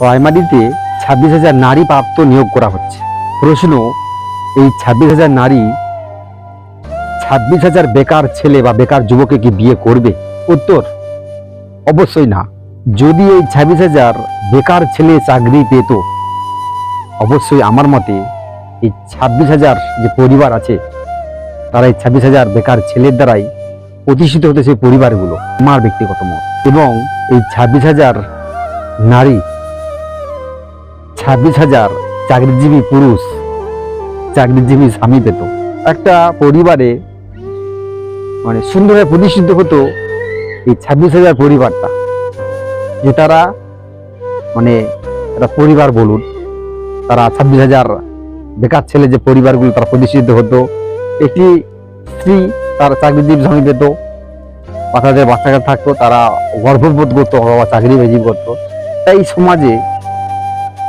প্রাইমারিতে ছাব্বিশ হাজার নারী প্রাপ্ত নিয়োগ করা হচ্ছে। প্রশ্ন, এই ছাব্বিশ হাজার নারী ছাব্বিশ হাজার বেকার ছেলে বা বেকার যুবকে কি বিয়ে করবে? উত্তর, অবশ্যই না। যদি এই ছাব্বিশ হাজার বেকার ছেলে চাকরি পেত, অবশ্যই আমার মতে এই ছাব্বিশ হাজার যে পরিবার আছে, তারা এই ছাব্বিশ হাজার বেকার ছেলের দ্বারাই প্রতিষ্ঠিত হতে সেই পরিবারগুলো, আমার ব্যক্তিগত মত। এবং এই ছাব্বিশ হাজার নারী ছাব্বিশ হাজার চাকরিজীবী পুরুষ চাকরিজীবী স্বামী পেত। একটা পরিবারে মানে সুন্দরভাবে প্রতিষ্ঠিত হতো এই ছাব্বিশ হাজার পরিবারটা। যে তারা মানে একটা পরিবার বলুন, তারা ছাব্বিশ হাজার বেকার ছেলে যে পরিবারগুলো তারা প্রতিষ্ঠিত হতো, একটি স্ত্রী তার চাকরিজীবী স্বামী পেত বা তাদের বাচ্চাকাচ্চা থাকতো, তারা গর্ভবোধ করতো বা চাকরি বেজি করতো। তাই সমাজে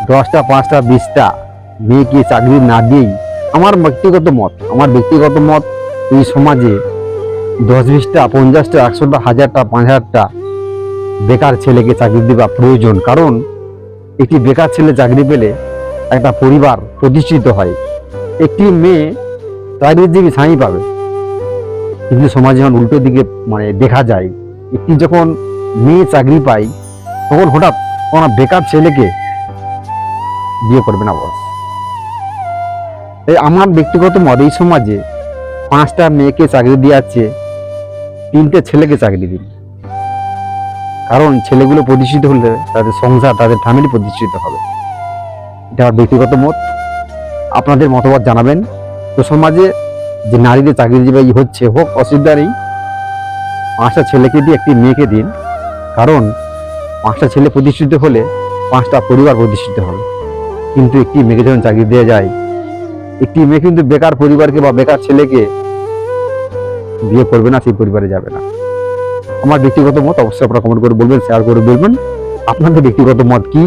দশটা, পাঁচটা, বিশটা। মেয়েকে চাকরি না দিয়েই? আমার ব্যক্তিগত মত, আমার ব্যক্তিগত মত এই সমাজে দশ বিশটা, পঞ্চাশটা, একশোটা, হাজারটা পাঁচ হাজারটা বেকার ছেলেকে চাকরি দেওয়া প্রয়োজন। কারণ একটি বেকার ছেলে চাকরি পেলে একটা পরিবার প্রতিষ্ঠিত হয়। একটি মেয়ে চাকরিজীবী স্বামী পাবে। কিন্তু সমাজে যখন উল্টো দিকে মানে দেখা যায়, একটি যখন মেয়ে চাকরি পায়, তখন হঠাৎ কোনো বেকার ছেলেকে বিয়ে করবে না বস এই আমার ব্যক্তিগত মত, এই সমাজে পাঁচটা মেয়েকে চাকরি দিয়াচ্ছে, তিনটে ছেলেকে চাকরি দিন কারণ ছেলেগুলো প্রতিষ্ঠিত হলে তাদের সংসার, তাদের ফ্যামিলি প্রতিষ্ঠিত হবে। এটা আমার ব্যক্তিগত মত। আপনাদের মতামত জানাবেন। তো সমাজে যে নারীদের চাকরি চাকরিজীবী হচ্ছে, হোক অসুবিধা নেই। পাঁচটা ছেলেকে দিয়ে একটি মেয়েকে দিন। কারণ পাঁচটা ছেলে প্রতিষ্ঠিত হলে পাঁচটা পরিবার প্রতিষ্ঠিত হবে। কিন্তু একটি মেয়েকে যখন চাকরি দেওয়া যায়, একটি মেয়ে কিন্তু বেকার পরিবারকে বা বেকার ছেলেকে বিয়ে করবে না, সেই পরিবারে যাবে না। আমার ব্যক্তিগত মত অবশ্যই আপনারা কমেন্ট করে বলবেন শেয়ার করে বলবেন। আপনাদের ব্যক্তিগত মত কি?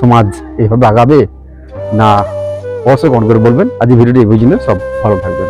সমাজ এইভাবে আগাবে? না, অবশ্যই কমেন্ট করে বলবেন। আজ ভিডিওটি এই বুঝলে সব ভালো থাকবেন।